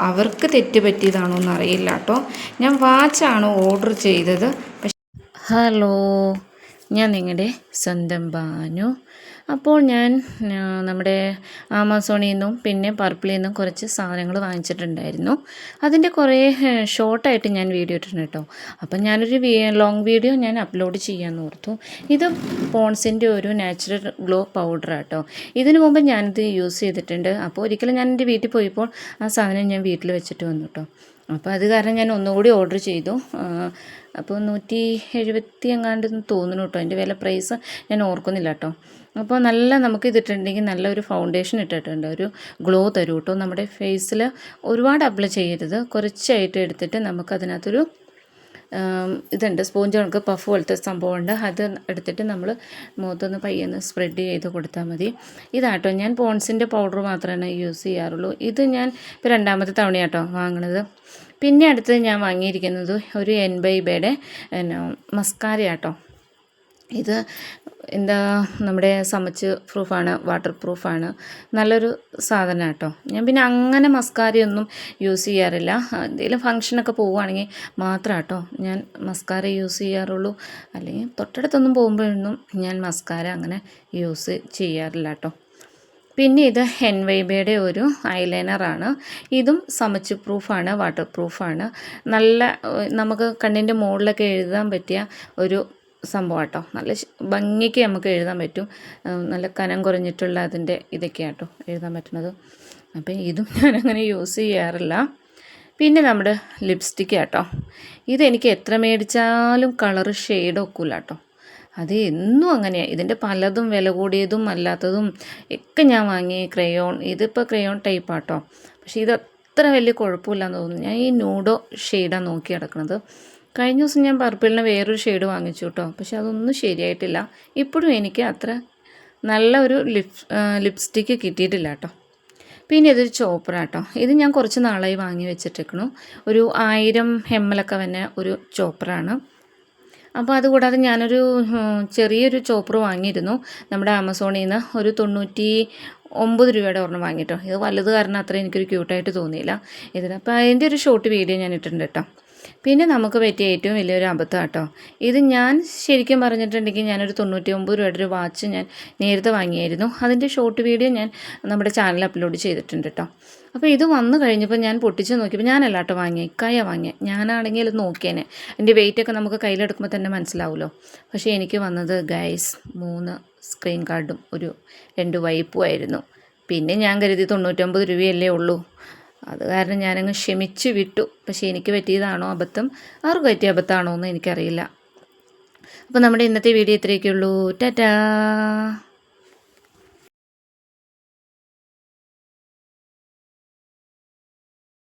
അവർക്ക് തെറ്റ് പറ്റിയതാണോ എന്ന് അറിയില്ല കേട്ടോ. ഞാൻ വാച്ചാണ് ഓർഡർ ചെയ്തത്. ഹലോ ഞാൻ നിങ്ങളുടെ സ്വന്തം ബാനു. അപ്പോൾ ഞാൻ നമ്മുടെ ആമസോണിൽ നിന്നും പിന്നെ പർപ്പിളിൽ നിന്നും കുറച്ച് സാധനങ്ങൾ വാങ്ങിച്ചിട്ടുണ്ടായിരുന്നു. അതിന്റെ കുറേ ഷോർട്ടായിട്ട് ഞാൻ വീഡിയോ ഇട്ടിട്ടുണ്ട് കേട്ടോ. അപ്പം ഞാനൊരു ലോങ് വീഡിയോ ഞാൻ അപ്ലോഡ് ചെയ്യാമെന്ന് ഓർത്തു. ഇത് പോൺസിന്റെ ഒരു നാച്ചുറൽ ഗ്ലോ പൗഡറാണ് കേട്ടോ. ഇതിനു മുമ്പ് ഞാനിത് യൂസ് ചെയ്തിട്ടുണ്ട്. അപ്പോൾ ഒരിക്കലും ഞാൻ എന്റെ വീട്ടിൽ പോയപ്പോൾ ആ സാധനം ഞാൻ വീട്ടിൽ വെച്ചിട്ട് വന്നു കേട്ടോ. അപ്പോൾ അത് കാരണം ഞാൻ ഒന്നുകൂടി ഓർഡർ ചെയ്തു. അപ്പോൾ നൂറ്റി എഴുപത്തി എങ്ങാണ്ട് തോന്നുന്നു കേട്ടോ. അതിന്റെ വില പ്രൈസ് ഞാൻ ഓർക്കുന്നില്ല കേട്ടോ. അപ്പോൾ നല്ല നമുക്ക് ഇതിട്ടുണ്ടെങ്കിൽ നല്ലൊരു ഫൗണ്ടേഷൻ ഇട്ടിട്ടുണ്ട്. ഒരു ഗ്ലോ തരും കേട്ടോ. നമ്മുടെ ഫേസിൽ ഒരുപാട് അപ്ലൈ ചെയ്യരുത്. കുറച്ചായിട്ട് എടുത്തിട്ട് നമുക്കതിനകത്തൊരു ഇതുണ്ട്. സ്പോഞ്ച് കണക്ക് പഫ് പോലത്തെ സംഭവമുണ്ട്. അത് എടുത്തിട്ട് നമ്മൾ മുഖത്തൊന്ന് പയ്യൊന്ന് സ്പ്രെഡ് ചെയ്ത് കൊടുത്താൽ മതി. ഇതാട്ടോ. ഞാൻ പോൺസിന്റെ പൗഡർ മാത്രമേ യൂസ് ചെയ്യാറുള്ളൂ. ഇത് ഞാൻ ഇപ്പോൾ രണ്ടാമത്തെ തവണയാട്ടോ വാങ്ങണത്. പിന്നെ അടുത്ത് ഞാൻ വാങ്ങിയിരിക്കുന്നത് ഒരു എൻബൈബയുടെ പിന്നെ മസ്കാരയാട്ടോ ഇത് എന്താ നമ്മുടെ സമച്ച് പ്രൂഫാണ് വാട്ടർ പ്രൂഫാണ്. നല്ലൊരു സാധനം കേട്ടോ ഞാൻ പിന്നെ അങ്ങനെ മസ്കാരയൊന്നും യൂസ് ചെയ്യാറില്ല. എന്തെങ്കിലും ഫങ്ഷനൊക്കെ പോവുകയാണെങ്കിൽ മാത്രം കേട്ടോ ഞാൻ മസ്കാര യൂസ് ചെയ്യാറുള്ളൂ. അല്ലെങ്കിൽ തൊട്ടടുത്തൊന്നും പോകുമ്പോഴൊന്നും ഞാൻ മസ്കാര അങ്ങനെ യൂസ് ചെയ്യാറില്ല കേട്ടോ പിന്നെ ഇത് ഹെൻവൈബയുടെ ഒരു ഐലൈനറാണ്. ഇതും സമച്ച് പ്രൂഫാണ് വാട്ടർ പ്രൂഫാണ്. നല്ല നമുക്ക് കണ്ണിന്റെ മുകളിലൊക്കെ എഴുതാൻ പറ്റിയ ഒരു സംഭവം കേട്ടോ നല്ല ഭംഗിക്ക് നമുക്ക് എഴുതാൻ പറ്റും. നല്ല കനം കുറഞ്ഞിട്ടുള്ള അതിന്റെ ഇതൊക്കെ കേട്ടോ എഴുതാൻ പറ്റുന്നത്. അപ്പം ഇതും ഞാനങ്ങനെ യൂസ് ചെയ്യാറില്ല. പിന്നെ നമ്മുടെ ലിപ്സ്റ്റിക്ക് കേട്ടോ ഇതെനിക്ക് എത്ര മേടിച്ചാലും കളർ ഷെയ്ഡ് ഒക്കില്ല കേട്ടോ അത് എന്നും അങ്ങനെയാണ് ഇതിന്റെ പലതും വില കൂടിയതും അല്ലാത്തതും ഒക്കെ ഞാൻ വാങ്ങി ക്രയോൺ ഇതിപ്പോൾ ക്രയോൺ ടൈപ്പ് ടൈപ്പാട്ടോ. പക്ഷേ ഇത് അത്ര വലിയ കുഴപ്പമില്ലെന്ന് തോന്നുന്നു. ഞാൻ ഈ നൂഡോ ഷെയ്ഡാണ് നോക്കി കിടക്കുന്നത് കഴിഞ്ഞ ദിവസം ഞാൻ പർപ്പിളിന് വേറൊരു ഷെയ്ഡ് വാങ്ങിച്ചു കേട്ടോ പക്ഷെ അതൊന്നും ശരിയായിട്ടില്ല. ഇപ്പോഴും എനിക്ക് അത്ര നല്ല ഒരു ലിപ് ലിപ്സ്റ്റിക്ക് കിട്ടിയിട്ടില്ല കേട്ടോ പിന്നെ ഇതൊരു ചോപ്പറാട്ടോ ഇത് ഞാൻ കുറച്ച് നാളായി വാങ്ങി വെച്ചിട്ടേക്കണു. ഒരു ആയിരം എമ്മലൊക്കെ വന്നെ ഒരു ചോപ്പറാണ് അപ്പോൾ അതുകൂടാതെ ഞാനൊരു ചെറിയൊരു ചോപ്പർ വാങ്ങിയിരുന്നു. നമ്മുടെ ആമസോണിൽ നിന്ന് ഒരു തൊണ്ണൂറ്റി ഒമ്പത് രൂപയുടെ ഒരെണ്ണം വാങ്ങിയിട്ടോ ഇത് വലുത് കാരണം അത്ര എനിക്കൊരു ക്യൂട്ടായിട്ട് തോന്നിയില്ല. ഇതിന് അപ്പോൾ അതിന്റെ ഒരു ഷോർട്ട് വീഡിയോ ഞാൻ ഇട്ടിട്ടുണ്ട് കേട്ടോ പിന്നെ നമുക്ക് പറ്റിയ ഏറ്റവും വലിയൊരു അബദ്ധം കേട്ടോ ഇത് ഞാൻ ശരിക്കും പറഞ്ഞിട്ടുണ്ടെങ്കിൽ ഞാനൊരു തൊണ്ണൂറ്റി ഒമ്പത് രൂപയുടെ ഒരു വാച്ച് ഞാൻ നേരത്തെ വാങ്ങിയായിരുന്നു. അതിന്റെ ഷോർട്ട് വീഡിയോ ഞാൻ നമ്മുടെ ചാനൽ അപ്ലോഡ് ചെയ്തിട്ടുണ്ട് കേട്ടോ അപ്പോൾ ഇത് വന്നു കഴിഞ്ഞപ്പോൾ ഞാൻ പൊട്ടിച്ച് നോക്കിയപ്പോൾ ഞാൻ കേട്ടോ വാങ്ങിയ ഇക്കായ വാങ്ങിയ. ഞാനാണെങ്കിൽ അത് നോക്കിയേനെ. എന്റെ വെയിറ്റ് ഒക്കെ നമുക്ക് കയ്യിലെടുക്കുമ്പോൾ തന്നെ മനസ്സിലാവുമല്ലോ. പക്ഷേ എനിക്ക് വന്നത് ഗൈസ് മൂന്ന് സ്ക്രീൻ കാർഡും ഒരു രണ്ട് വൈപ്പും ആയിരുന്നു. പിന്നെ ഞാൻ കരുതി തൊണ്ണൂറ്റൊമ്പത് രൂപയല്ലേ ഉള്ളൂ. അത് കാരണം ഞാനങ്ങ് ക്ഷമിച്ച് വിട്ടു. പക്ഷേ എനിക്ക് പറ്റിയതാണോ അബദ്ധം? ആർക്ക് പറ്റിയ അബദ്ധമാണോ എന്ന് എനിക്കറിയില്ല. അപ്പോൾ നമ്മുടെ ഇന്നത്തെ വീഡിയോ ഇത്രയൊക്കെ ഉള്ളൂ ടാറ്റാ.